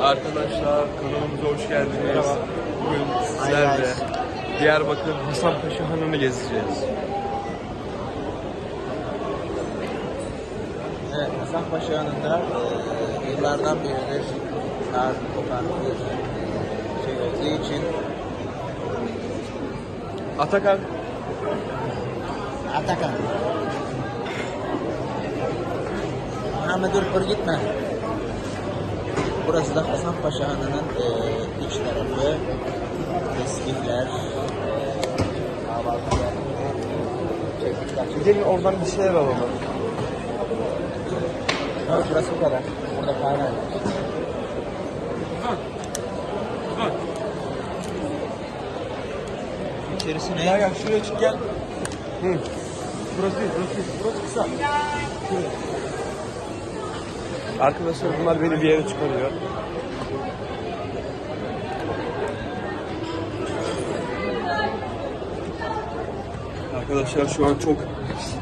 Arkadaşlar kanalımıza hoş geldiniz. Bugün sizlerle Diyarbakır Hasanpaşa Hanı'nı gezeceğiz. Evet, Hasan Paşa yanında e, yıllardan beridir tarih kokan bir şey olduğu için Atakan Atakan. Muhammed Ürpür gitme. Burası da Hasan Paşa Hanı'nın e, iç tarafı. Tesbihler, e, kahvaltılar, gelin oradan bir şeyler alalım. Evet, burası bu kadar. Burada kahve var. İçerisi ne? gel şuraya çık gel. Hı. Burası değil, burası değil. Burası kısa. Arkadaşlar bunlar beni bir yere çıkarıyor. Arkadaşlar şu an çok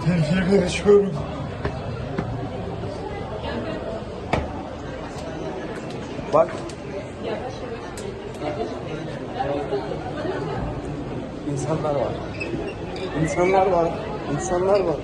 tehlikeli konuşuyorum. Bak. İnsanlar var. İnsanlar var. İnsanlar var.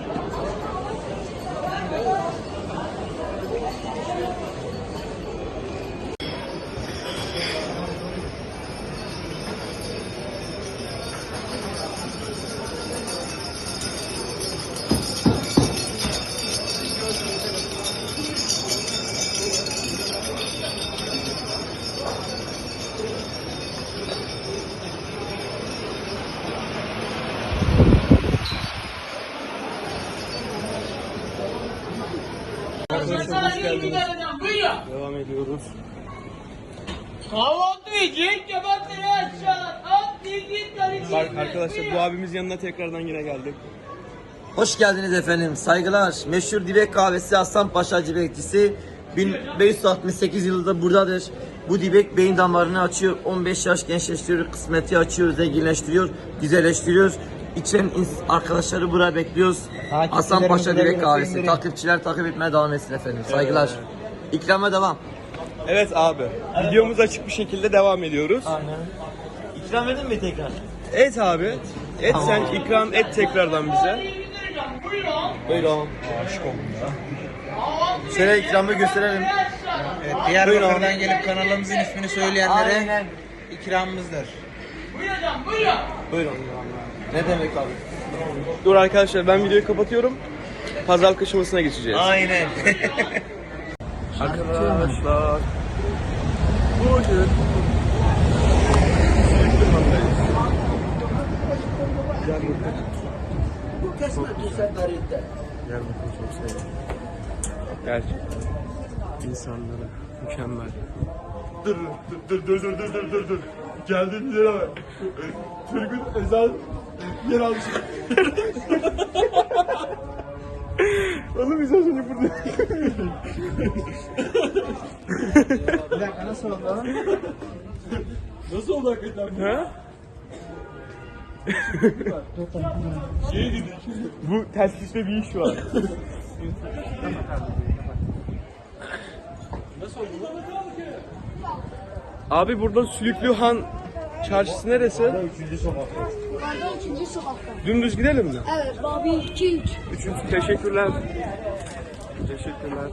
Hoş geldiniz. Devam ediyoruz. Kahvaltı yiyecek, kebapları aşağı. At, dilgin, karışık. Bak arkadaşlar bu abimiz yanına tekrardan yine geldik. Hoş geldiniz efendim. Saygılar. Meşhur Dibek Kahvesi Hasan Paşa Dibekçisi 1568 yılında buradadır. Bu dibek beyin damarını açıyor. 15 yaş gençleştiriyor. Kısmeti açıyor. Zenginleştiriyor. Güzelleştiriyor. İçen arkadaşları buraya bekliyoruz. Hasan Paşa Dibek Kahvesi. Takipçiler takip etmeye devam etsin efendim. Saygılar. İkrama devam. Evet abi. Videomuz açık bir şekilde devam ediyoruz. İkram edin mi tekrar? Et abi. Et sen ikram et tekrardan bize. Buyurun. Buyurun. Şöyle ikramı gösterelim. Evet, Diyarbakır'dan gelip kanalımızın ismini söyleyenlere Aynen. ikramımızdır. Buyurun, buyurun. Buyurun. Ne demek abi? Dur arkadaşlar ben videoyu kapatıyorum. Pazar kışmasına geçeceğiz. Aynen. Arkadaşlar. Bugün Liman'dayız. Diyarbakır çok seviyorum. Gerçekten. İnsanları mükemmel. Dur dur dur dur dur dur dur dur. Geldiğimiz yere bak. Türk'ün özel yer almış. Oğlum biz az önce burada. Bir dakika nasıl oldu lan? Nasıl oldu hakikaten? Ha? şey dedik. Bu terslikte bir iş var. Nasıl oldu Abi burada Sülüklü Han çarşısı neresi? Yukarıda üçüncü sokakta. Dümdüz gidelim mi? Evet, Babi 2 3. Üçüncü teşekkürler. Teşekkürler.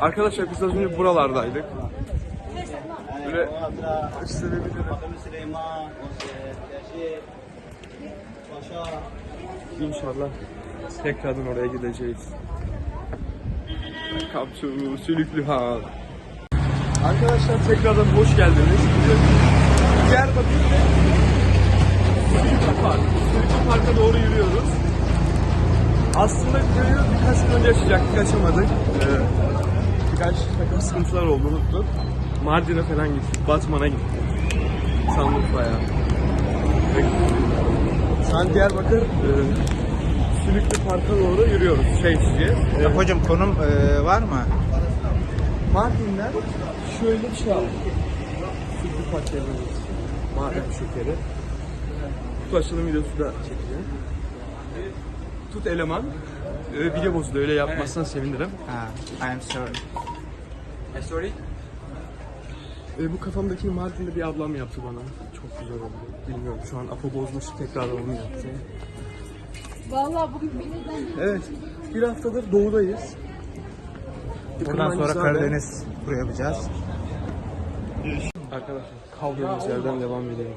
Arkadaşlar biz az önce buralardaydık. Böyle gösterebilirim. İnşallah tekrardan oraya gideceğiz. Kapçu, Sülüklü Han. Arkadaşlar tekrardan hoş geldiniz. Diyarbakır'da Sülüklü Park. Sülüklü Park'a doğru yürüyoruz. Aslında köyü birkaç gün önce açacaktık, açamadık. Ee, birkaç takım sıkıntılar oldu, unuttuk. Mardin'e falan gittik, Batman'a gittik. Sanlıkba'ya. Ve Şu an Diyarbakır e, Sülüklü Park'a doğru yürüyoruz, şey içeceğiz. E, Hocam konum e, var mı? Mardin'den şöyle bir şey aldık. Sülüklü Park yerimiz. Mardin şekeri. Kutu açılım videosu da çekeceğim. Tut eleman. Ee, video bozuldu öyle yapmazsan sevinirim. Ha, I'm sorry. sorry. E, bu kafamdaki Mardin'de bir ablam yaptı bana. Çok güzel oldu. Bilmiyorum şu an Apo bozmuş tekrar onu yaptı. Vallahi bugün birden Evet. Bir haftadır doğudayız. Buradan sonra Karadeniz turu yapacağız. Arkadaşlar kaldığımız yerden devam edelim.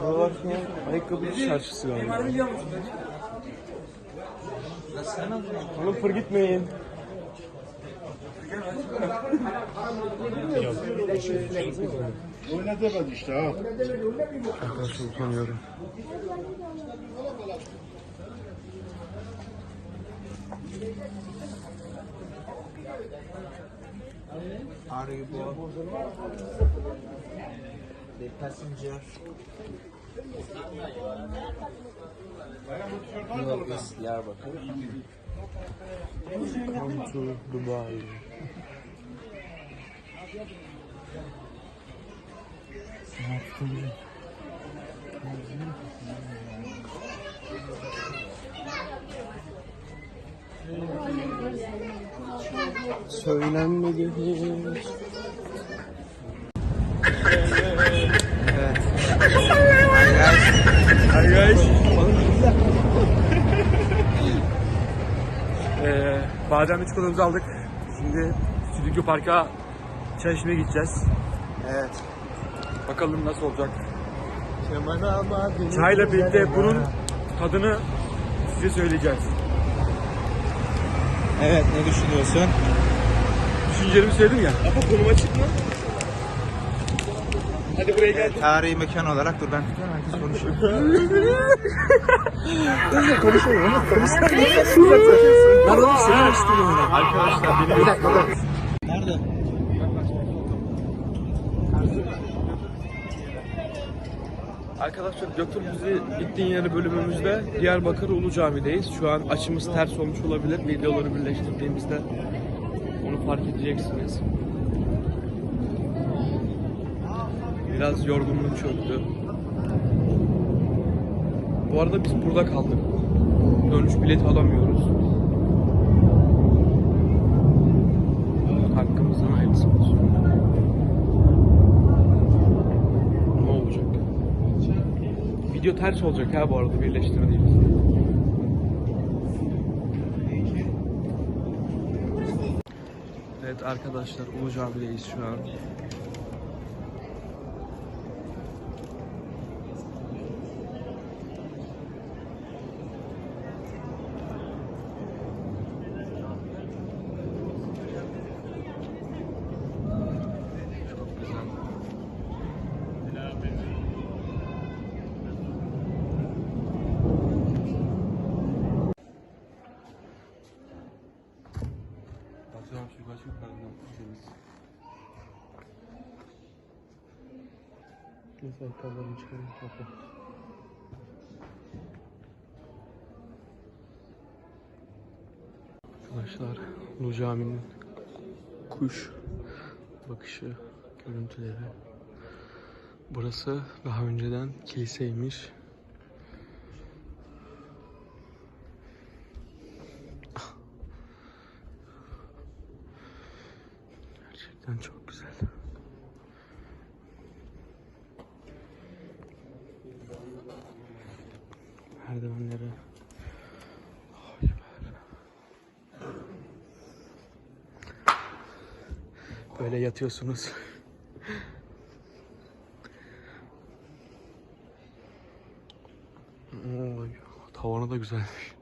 Buralar şu an ayakkabı çarşısı galiba. Oğlum fır gitmeyin. Arkadaşlar utanıyorum. Are you born? The passenger. Yol is Diyarbakır. Come to Dubai. Söylenmedi hiç. Hi guys. Ee, bademli çikolatamızı aldık. Şimdi Stüdyo Park'a çay içmeye gideceğiz. Evet. Bakalım nasıl olacak. Çayla birlikte bunun tadını size söyleyeceğiz. Evet ne düşünüyorsun? Düşüncelerimi söyledim ya. Ama konum açık mı? Hadi buraya gel. Tarihi mekan olarak dur ben herkes konuşuyor. Lan oğlum seni açtım onu. Arkadaşlar beni bir dakika. Nerede? Arkadaşlar götür bizi gittiğin yeri bölümümüzde Diyarbakır Ulu Cami'deyiz. Şu an açımız ters olmuş olabilir. Videoları birleştirdiğimizde fark edeceksiniz. Biraz yorgunluk çöktü. Bu arada biz burada kaldık. Dönüş bileti alamıyoruz. Hakkımızdan hayırlısı. Ne olacak? Video ters olacak ha bu arada birleştirdiğimizde. Evet arkadaşlar Ulu Cami'deyiz şu an. Batıram şu kaç yukarıdan temiz. Neyse ayakkabılarımı çıkarayım. Bakın. Arkadaşlar Ulu Cami'nin kuş bakışı görüntüleri. Burası daha önceden kiliseymiş. Gerçekten çok güzel. Be. Böyle yatıyorsunuz. Oy, tavanı da güzelmiş.